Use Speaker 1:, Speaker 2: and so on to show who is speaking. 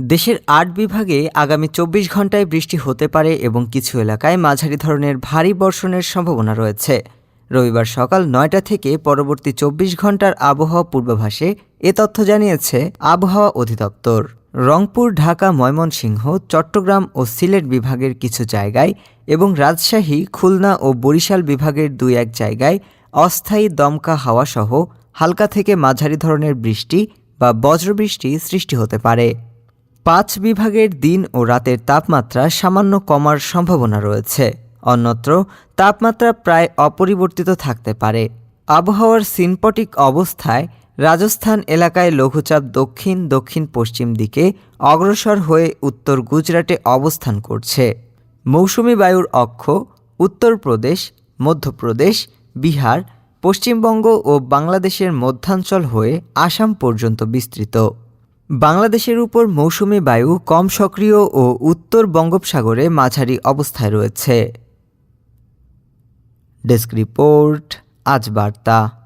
Speaker 1: দেশের আট বিভাগে আগামী চব্বিশ ঘন্টায় বৃষ্টি হতে পারে এবং কিছু এলাকায় মাঝারি ধরনের ভারী বর্ষণের সম্ভাবনা রয়েছে। রবিবার সকাল নয়টা থেকে পরবর্তী চব্বিশ ঘণ্টার আবহাওয়া পূর্বাভাসে এ তথ্য জানিয়েছে আবহাওয়া অধিদপ্তর। রংপুর, ঢাকা, ময়মনসিংহ, চট্টগ্রাম ও সিলেট বিভাগের কিছু জায়গায় এবং রাজশাহী, খুলনা ও বরিশাল বিভাগের দুই এক জায়গায় অস্থায়ী দমকা হাওয়াসহ হালকা থেকে মাঝারি ধরনের বৃষ্টি বা বজ্রবৃষ্টি সৃষ্টি হতে পারে। পাঁচ বিভাগের দিন ও রাতের তাপমাত্রা সামান্য কমার সম্ভাবনা রয়েছে। অন্যত্র, তাপমাত্রা প্রায় অপরিবর্তিত থাকতে পারে। আবহাওয়ার সিনপটিক অবস্থায় রাজস্থান এলাকায় লঘুচাপ দক্ষিণ দক্ষিণ পশ্চিম দিকে অগ্রসর হয়ে উত্তর গুজরাটে অবস্থান করছে। মৌসুমি বায়ুর অক্ষ উত্তরপ্রদেশ মধ্যপ্রদেশ, বিহার, পশ্চিমবঙ্গ ও বাংলাদেশের মধ্যাঞ্চল হয়ে আসাম পর্যন্ত বিস্তৃত। বাংলাদেশের উপর মৌসুমি বায়ু কম সক্রিয় ও উত্তর বঙ্গোপসাগরে মাঝারি অবস্থায় রয়েছে। ডেস্ক রিপোর্ট, আজ বার্তা।